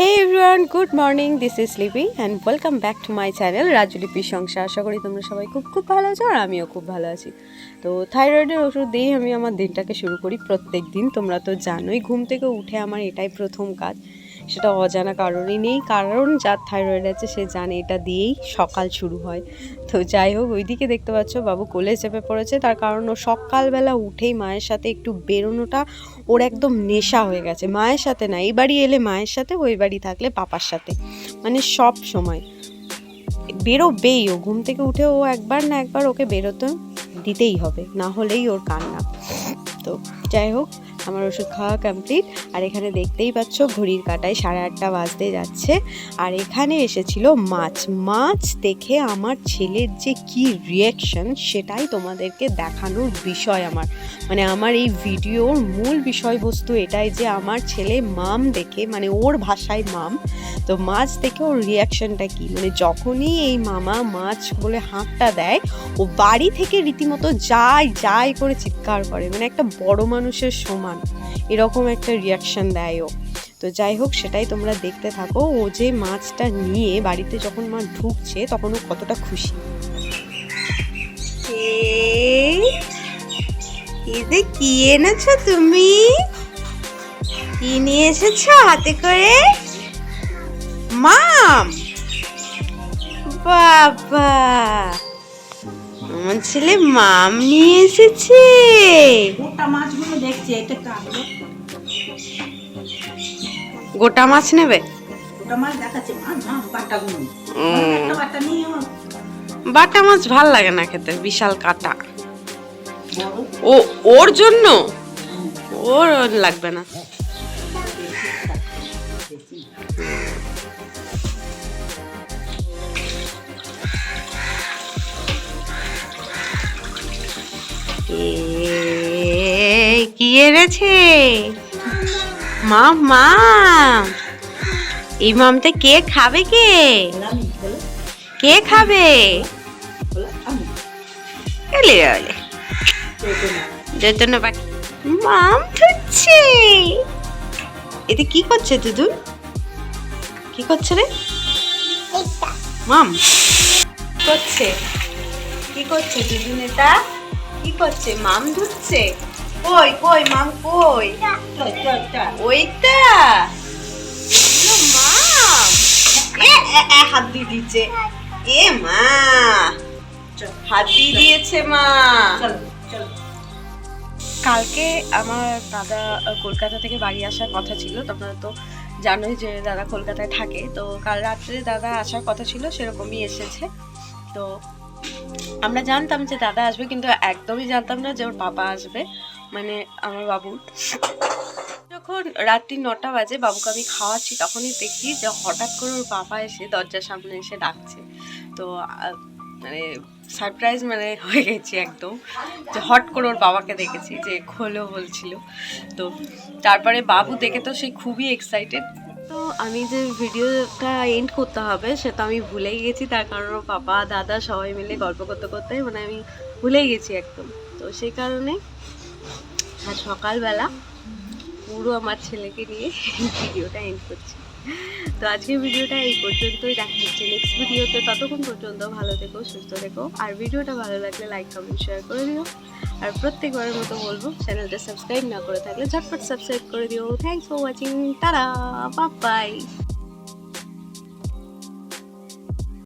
Hey everyone good morning this is Lipi and welcome back to my channel রাজুলিপির সংসার আশা করি তোমরা সবাই খুব খুব ভালো আছো আর আমিও খুব ভালো আছি। তো থাইরয়েডের ওষুধ দিয়েই আমি আমার দিনটাকে শুরু করি প্রত্যেক দিন। তোমরা তো জানোই, ঘুম থেকে উঠে আমার এটাই প্রথম কাজ। সেটা অজানা কারণই নেই। কারণ যার থাইরয়েড আছে সে জানে এটা দিয়েই সকাল শুরু হয়। তো যাই হোক, ওইদিকে দেখতে পাচ্ছ বাবু কোলে চেপে পড়েছে। তার কারণ ও সকালবেলা উঠেই মায়ের সাথে একটু বেরোনোটা ওর একদম নেশা হয়ে গেছে। মায়ের সাথে না, এই বাড়ি এলে মায়ের সাথে, ওই বাড়ি থাকলে পাপার সাথে। মানে সব সময়। বেরোবেই ও, ঘুম থেকে উঠে ও একবার না একবার ওকে বেরোতে দিতেই হবে। না হলেই ওর কান্না। তো যাই হোক আমার ওষুধ খাওয়া কমপ্লিট আর এখানে দেখতেই পাচ্ছ ঘড়ির কাটায় সাড়ে আটটা বাজতে যাচ্ছে। আর এখানে এসেছিল মাছ। মাছ দেখে আমার ছেলের যে কি রিয়াকশন সেটাই তোমাদেরকে দেখানোর বিষয় আমার। মানে আমার এই ভিডিওর মূল বিষয়বস্তু এটাই যে আমার ছেলে মাম দেখে মানে ওর ভাষায় মাম, তো মাছ দেখে ওর রিয়াকশনটা কি? মানে যখনই এই মামা মাছ বলে হাঁকটা দেয়, ও বাড়ি থেকে রীতিমতো যাই যাই করে চিৎকার করে। মানে একটা বড় মানুষের সমান। এরকম একটা রিয়াকশন দেয় ও তো যাই হোক সেটাই তোমরা দেখতে থাকো। ও যে মাছটা নিয়ে বাড়িতে যখন মা ঢুকছে, তখন ও কতটা খুশি। এতে কি এনেছো তুমি? কি নিয়ে এসেছ হাতে করে? মাম বাবা! আমার ছেলে মাম নিয়ে এসেছে। গোটা মাছগুলো দেখছি এটা কাটলো গোটা মাছ নেবে? গোটা মাছ দেখাচ্ছে। বাটাগুলো একটা বাটা নিয়ে বাটা মাছ ভালো লাগে না খেতে বিশাল কাটা। ও ওর জন্য? ওর লাগবে না। কি এনেছে? মাম মাম। এই কে খাবে কে? কে খাবে? এলে এলে। পাখি। মাম ধুচ্ছে এতে কি করছে দুদু? কি করছে রে? মাম। করছে? কি করছে দুদু নেতা? কি করছে? মাম ধুচ্ছে কই কই মাম কই? ওইটা? মাম এ এ, এ, হাত দিয়ে দিচ্ছে এ মা। চল হাত দিয়ে দিয়েছে মা। চল চল। কালকে আমার দাদা কলকাতা থেকে বাড়ি আসার কথা ছিল। তোমরা তো জানোই যে দাদা কলকাতায় থাকে। তো কাল রাত্রে দাদা আসার কথা ছিল সেরকমই এসেছে। তো আমরা জানতাম যে দাদা আসবে কিন্তু একদমই জানতাম না যে ওর বাবা আসবে। মানে আমার বাবু। যখন রাত্রি নটা বাজে, বাবুকে আমি খাওয়াচ্ছি, তখনই দেখি যে হঠাৎ করে ওর বাবা এসে দরজার সামনে এসে ডাকছে। তো মানে সারপ্রাইজ মানে হয়ে গেছি একদম। যে হট করে ওর বাবাকে দেখেছি, যে খোলো বলছিল। তো, তারপরে বাবু দেখে তো সে খুবই এক্সাইটেড তো, আমি যে ভিডিওটা এন্ড করতে হবে, সেটা আমি ভুলেই গেছি। তার কারণ ওর বাবা, দাদা সবাই মিলে গল্প করতে করতে মানে আমি ভুলেই গেছি একদম। তো, সেই কারণে আজ সকালবেলা পুরো আমার ছেলেকে নিয়ে ভিডিওটা এন্ড করছি। তো আজকে ভিডিওটা এই পর্যন্তই। দেখা হচ্ছে নেক্সট ভিডিওতে। ততক্ষণ পর্যন্ত ভালো থেকো, সুস্থ থেকো। আর ভিডিওটা ভালো লাগলে লাইক কমেন্ট শেয়ার করে দিও। আর প্রত্যেকবারের মতো বলব চ্যানেলটা সাবস্ক্রাইব না করে থাকলে ঝটপট সাবস্ক্রাইব করে দিও। থ্যাংকস ফর ওয়াচিং তারা বাই